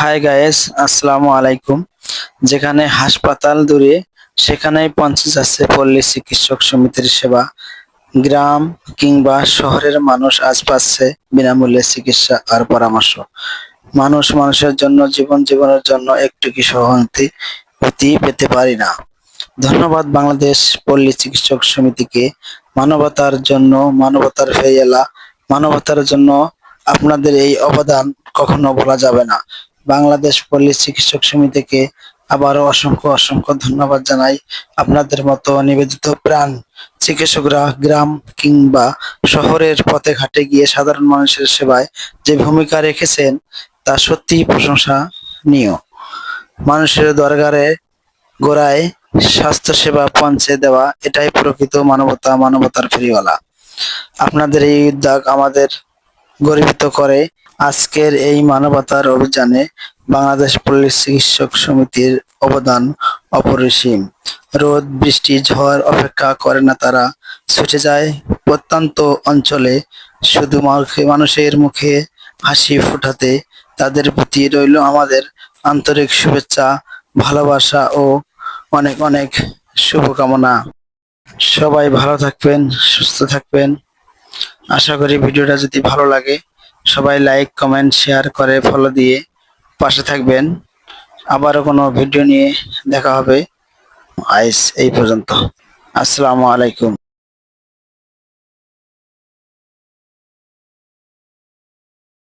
High guys আসসালামু আলাইকুম। যেখানে হাসপাতাল দূরে, সেখানেই পৌঁছে যাচ্ছে পল্লী চিকিৎসক সমিতির সেবা। গ্রাম কিংবা শহরের মানুষ আজ পাচ্ছে বিনামূল্যে চিকিৎসা আর পরামর্শ। মানুষ মানুষের জন্য, জীবন জীবনের জন্য একটু কি সহানুভূতি পেতে পারি না। ধন্যবাদ বাংলাদেশ পল্লী চিকিৎসক সমিতিকে মানবতার জন্য, মানবতার ফেরিয়ালা মানবতার জন্য আপনাদের এই অবদান কখনো ভোলা যাবে না। বাংলাদেশ পল্লী চিকিৎসক সমিতিকে আবারও অসংখ্য অসংখ্য ধন্যবাদ জানাই। আপনাদের মতো নিবেদিত প্রাণ চিকিৎসকরা গ্রাম কিংবা শহরের পথে ঘাটে গিয়ে সাধারণ মানুষের সেবায় যে ভূমিকা রেখেছেন, তা সত্যিই প্রশংসনীয়। মানুষের দরকারে গোড়ায় স্বাস্থ্যসেবা পৌঁছে দেওয়া, এটাই প্রকৃত মানবতা, মানবতার ফেরিওয়ালা। আপনাদের এই উদ্যোগ আমাদের গর্বিত করে। আজকের এই মানবতার অভিযানে বাংলাদেশ পল্লী চিকিৎসক সমিতির অবদান অপরিসীম। রোদ, বৃষ্টি, ঝড় অপেক্ষা করে না তারা। ছুটে যায় প্রত্যন্ত অঞ্চলে। শুধু মানুষের মুখে হাসি ফোটাতে তাদের প্রতি রইল আমাদের আন্তরিক শুভেচ্ছা, ভালোবাসা ও অনেক অনেক শুভকামনা। সবাই ভালো থাকবেন, সুস্থ থাকবেন। আশা করি ভিডিওটা যদি ভালো লাগে সবাই লাইক কমেন্ট শেয়ার করে ফলো দিয়ে পাশে থাকবেন। আবারও কোনো ভিডিও নিয়ে দেখা হবে। আইস এই পর্যন্ত। আসসালামু আলাইকুম।